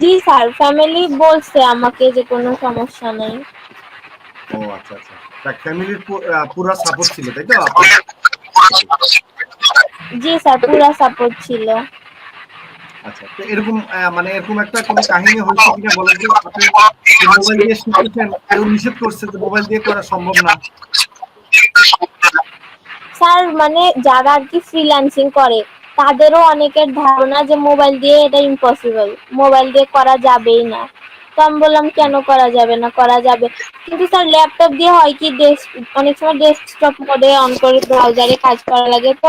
জি sir family বলছে আমাকে যে কোনো সমস্যা নেই। ও আচ্ছা আচ্ছা। দেখ ফ্যামিলির পুরো সাপোর্ট ছিল তাই তো? জি স্যার পুরা সাপোর্ট ছিল। আচ্ছা তো এরকম মানে এরকম একটা কোনো কাহিনী হয়েছে কিনা বলেন যে মোবাইল দিয়ে শিখেছেন কেউ নিষেধ করছে যে মোবাইল দিয়ে করা সম্ভব না। স্যার মানে যারা আর কি ফ্রিল্যান্সিং করে তাদেরও অনেকের ধারণা যে মোবাইল দিয়ে এটা ইম্পসিবল মোবাইল দিয়ে করা যাবেই না। তো আমি বললাম, কেন করা যাবে না? করা যাবে। কিন্তু স্যার ল্যাপটপ দিয়ে হয় কি অনেক সময় ডেস্কটপ মোডে অন করে ব্রাউজারে কাজ করা লাগে। তো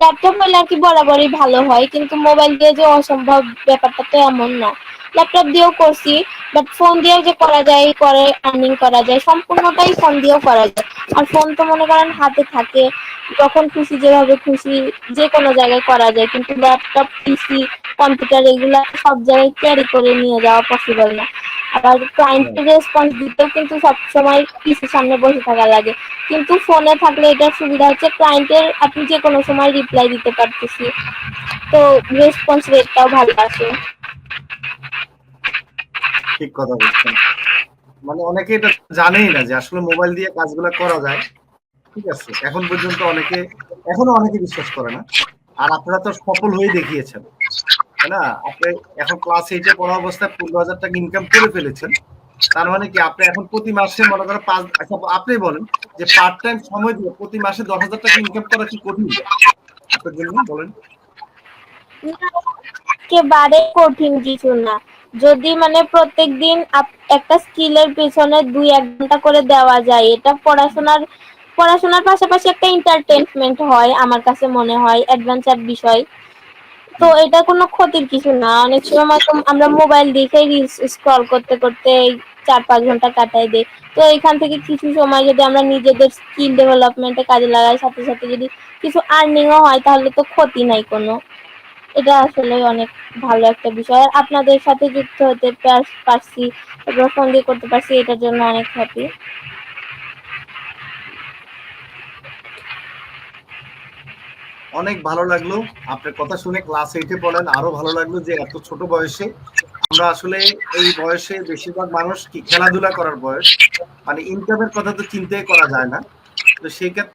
ল্যাপটপ হলে আর কি বরাবরই ভালো হয়, কিন্তু মোবাইল দিয়ে যে অসম্ভব ব্যাপারটা তো এমন না। ল্যাপটপ দিয়েও করছি বাট ফোন দিয়েও যে করা যায় করে আর্নিং করা যায় সম্পূর্ণটাই ফোন দিয়েও করা যায়। আর ফোন তো মনে করেন হাতে থাকে যখন খুশি যেভাবে খুশি যে কোনো জায়গায় করা যায় কিন্তু ল্যাপটপ পিসি কম্পিউটার এগুলা সব জায়গায় ক্যারি করে নিয়ে যাওয়া পসিবল না। আবার ক্লায়েন্টের রেসপন্স দিতেও কিন্তু সবসময় পিসির সামনে বসে থাকা লাগে। কিন্তু ফোনে থাকলে এটার সুবিধা হচ্ছে ক্লায়েন্টের আপনি যে কোনো সময় রিপ্লাই দিতে পারতেছি। তো রেসপন্স রেটটাও ভালো আসে। ঠিক কথা বলছেন। মানে অনেকে এটা জানেই না যে আসলে মোবাইল দিয়ে কাজগুলো করা যায়। ঠিক আছে, এখন পর্যন্ত অনেকে, এখনও অনেকে বিশ্বাস করে না। আর আপনারা তো সফল হয়ে দেখিয়েছেন। তাই না? আপনি এখন ক্লাস এইটে পড়া অবস্থায় পনেরো হাজার টাকা ইনকাম করে ফেলেছেন। তার মানে কি আপনি এখন প্রতি মাসে মনে করেন পাঁচ আচ্ছা আপনি বলেন যে পার্ট টাইম সময় দিয়ে প্রতি মাসে দশ হাজার টাকা ইনকাম করা কি কঠিন? আপনার জন্য বলেন। একেবারে কঠিন কিছু না। যদি মানে প্রত্যেকদিন আপ- একটা স্কিলের পেছনে দুই, এক ঘণ্টা করে দেওয়া যায়, এটা পড়াশোনার পড়াশোনার পাশাপাশি একটা এন্টারটেনমেন্ট হয় আমার কাছে মনে হয় অ্যাডভেঞ্চার বিষয়। তো এটা কোনো ক্ষতির কিছু না। অনেক সময় আমরা মোবাইল দেখে রিলস স্ক্রল করতে করতে চার, পাঁচ ঘণ্টা কাটাই দেয় তো এখান থেকে কিছু সময় যদি আমরা নিজেদের স্কিল ডেভেলপমেন্টে কাজে লাগাই, সাথে সাথে যদি কিছু আর্নিংও হয়, তাহলে তো ক্ষতি নাই কোনো। এটা আসলে অনেক ভালো একটা বিষয়। আপনাদের সাথে যুক্ত হতে পারছি ফোন দিয়ে করতে পারছি, এটার জন্য অনেক হ্যাপি অনেক ভালো লাগল। আপনার কথা শুনে ক্লাস এইটে পড়েন, আরও ভালো লাগল যে এত ছোট বয়সে আমরা আসলে এই বয়সে বেশিরভাগ মানুষ কি খেলাধুলা করার বয়স? মানে ইনকামের কথা তো চিন্তাই করা যায় না। তো সেই ক্ষেত্রে